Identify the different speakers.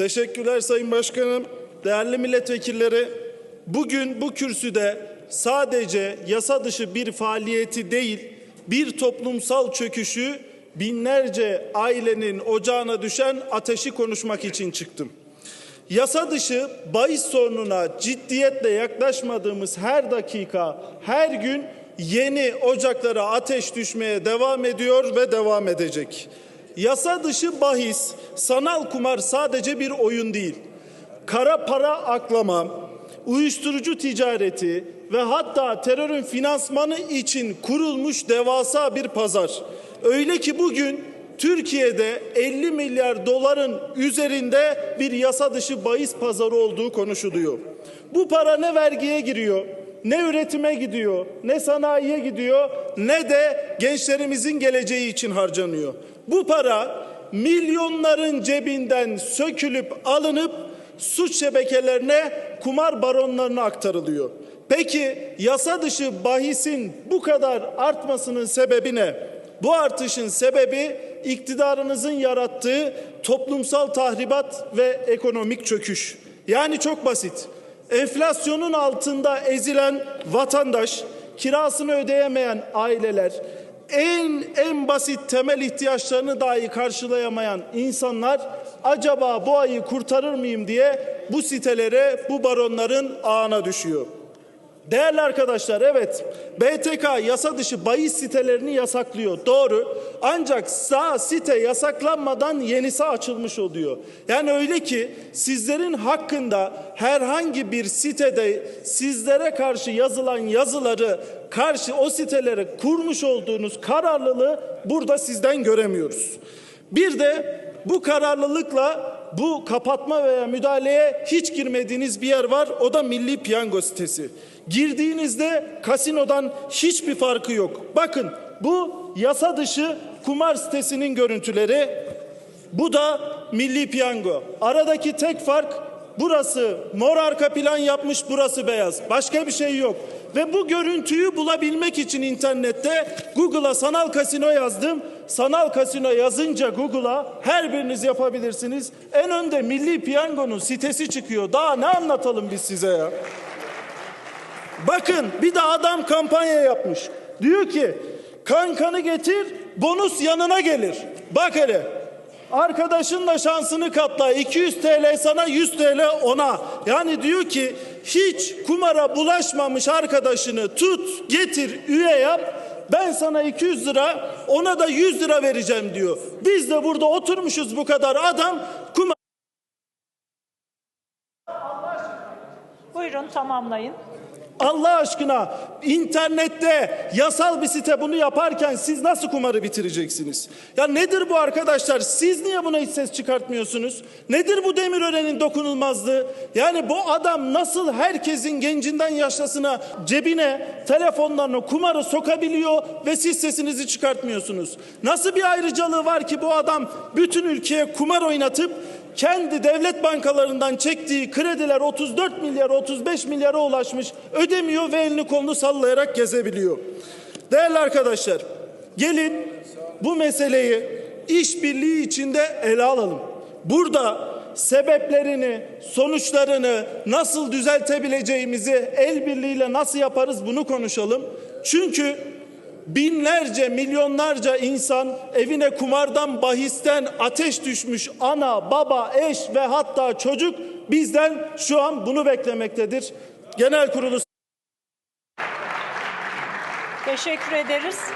Speaker 1: Teşekkürler Sayın Başkanım. Değerli milletvekilleri, bugün bu kürsüde sadece yasa dışı bir faaliyeti değil, bir toplumsal çöküşü, binlerce ailenin ocağına düşen ateşi konuşmak için çıktım. Yasa dışı bahis sorununa ciddiyetle yaklaşmadığımız her dakika, her gün yeni ocaklara ateş düşmeye devam ediyor ve devam edecek. Yasa dışı bahis, sanal kumar sadece bir oyun değil. Kara para aklama, uyuşturucu ticareti ve hatta terörün finansmanı için kurulmuş devasa bir pazar. Öyle ki bugün Türkiye'de 50 milyar doların üzerinde bir yasa dışı bahis pazarı olduğu konuşuluyor. Bu para ne vergiye giriyor, ne üretime gidiyor, ne sanayiye gidiyor, ne de gençlerimizin geleceği için harcanıyor. Bu para milyonların cebinden sökülüp alınıp suç şebekelerine, kumar baronlarına aktarılıyor. Peki yasa dışı bahisin bu kadar artmasının sebebi ne? Bu artışın sebebi iktidarınızın yarattığı toplumsal tahribat ve ekonomik çöküş. Yani çok basit. Enflasyonun altında ezilen vatandaş, kirasını ödeyemeyen aileler, en en basit temel ihtiyaçlarını dahi karşılayamayan insanlar acaba bu ayı kurtarır mıyım diye bu sitelere, bu baronların ağına düşüyor. Değerli arkadaşlar evet BTK yasa dışı bahis sitelerini yasaklıyor doğru ancak sağ site yasaklanmadan yenisi açılmış oluyor. Yani öyle ki sizlerin hakkında herhangi bir sitede sizlere karşı yazılan yazıları karşı o sitelere kurmuş olduğunuz kararlılığı burada sizden göremiyoruz. Bir de bu kararlılıkla bu kapatma veya müdahaleye hiç girmediğiniz bir yer var. O da Milli Piyango sitesi. Girdiğinizde kasinodan hiçbir farkı yok. Bakın bu yasa dışı kumar sitesinin görüntüleri. Bu da Milli Piyango. Aradaki tek fark burası mor arka plan yapmış, burası beyaz. Başka bir şey yok. Ve bu görüntüyü bulabilmek için internette Google'a sanal kasino yazdım. Sanal kasino yazınca Google'a her biriniz yapabilirsiniz. En önde Milli Piyango'nun sitesi çıkıyor. Daha ne anlatalım biz size ya? Bakın bir de adam kampanya yapmış. Diyor ki kankanı getir bonus yanına gelir. Bak hele arkadaşınla şansını katla 200 TL sana 100 TL ona. Yani diyor ki hiç kumara bulaşmamış arkadaşını tut getir üye yap. Ben sana 200 lira ona da 100 lira vereceğim diyor. Biz de burada oturmuşuz bu kadar adam kumar
Speaker 2: Buyurun tamamlayın.
Speaker 1: Allah aşkına internette yasal bir site bunu yaparken siz nasıl kumarı bitireceksiniz? Ya nedir bu arkadaşlar? Siz niye buna hiç ses çıkartmıyorsunuz? Nedir bu Demirören'in dokunulmazlığı? Yani bu adam nasıl herkesin gencinden yaşlısına cebine telefonlarını kumarı sokabiliyor ve siz sesinizi çıkartmıyorsunuz? Nasıl bir ayrıcalığı var ki bu adam bütün ülkeye kumar oynatıp kendi devlet bankalarından çektiği krediler 34 milyar 35 milyara ulaşmış ödemiyor ve elini kolunu sallayarak gezebiliyor. Değerli arkadaşlar gelin bu meseleyi işbirliği içinde ele alalım. Burada sebeplerini, sonuçlarını nasıl düzeltebileceğimizi el birliğiyle nasıl yaparız bunu konuşalım. Çünkü binlerce, milyonlarca insan evine kumardan, bahisten ateş düşmüş ana, baba, eş ve hatta çocuk bizden şu an bunu beklemektedir. Genel kurulu
Speaker 2: Teşekkür ederiz.